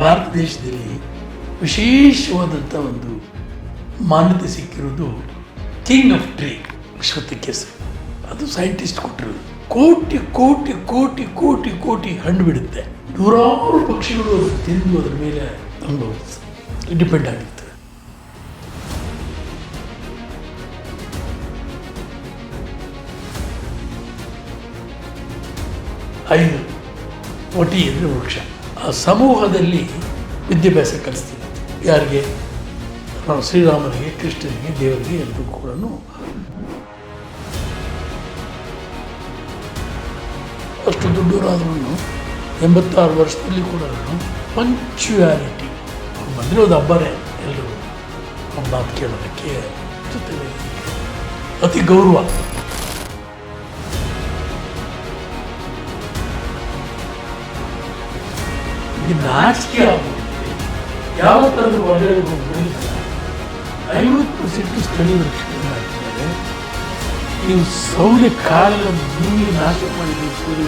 ಭಾರತ ದೇಶದಲ್ಲಿ ವಿಶೇಷವಾದಂಥ ಒಂದು ಮಾನ್ಯತೆ ಸಿಕ್ಕಿರೋದು ಕಿಂಗ್ ಆಫ್ ಟ್ರೀ ಕೇಸರಿ. ಅದು ಸೈಂಟಿಸ್ಟ್ ಕೊಟ್ಟಿರೋದು ಕೋಟಿ ಕೋಟಿ ಕೋಟಿ ಕೋಟಿ ಕೋಟಿ ಹಣ್ಣು ಬಿಡುತ್ತೆ. ನೂರಾರು ಪಕ್ಷಿಗಳು ತಿಂದು ಅದ್ರ ಮೇಲೆ ನಮ್ಗೆ ಡಿಪೆಂಡ್ ಆಗಿತ್ತು ಐದು ಒಟಿ ಅಂದರೆ ವೃಕ್ಷ. ಆ ಸಮೂಹದಲ್ಲಿ ವಿದ್ಯಾಭ್ಯಾಸ ಕಲಿಸ್ತೀನಿ. ಯಾರಿಗೆ? ನಾವು ಶ್ರೀರಾಮನಿಗೆ, ಕೃಷ್ಣನಿಗೆ, ದೇವರಿಗೆ ಎಲ್ಲರೂ ಕೂಡ ಅಷ್ಟು ದುಡ್ಡೂರಾದ್ರೂ ಎಂಬತ್ತಾರು ವರ್ಷದಲ್ಲಿ ಕೂಡ ಪಂಚುಯಾಲಿಟಿ ಬಂದರೆ ಒಂದು ಹಬ್ಬನೇ ಎಲ್ಲರೂ ನಮ್ಮ ಮಾತು ಕೇಳೋದಕ್ಕೆ ಜೊತೆಗೆ ಅತಿ ಗೌರವ. ನಾಚಿಕೆ ಆಗುತ್ತೆ ಯಾವ ಥರದ ಬೆಳೀತಲ್ಲ ಐವತ್ತು ಪರ್ಸೆಂಟ್ ಸ್ಥಳೀಯ ರಕ್ಷಣೆ ನೀವು ಸೌದೆ ಕಾಲದ ನೀರು ನಾಶ ಮಾಡಿದ್ದೀವಿ ಸೂರ್ಯ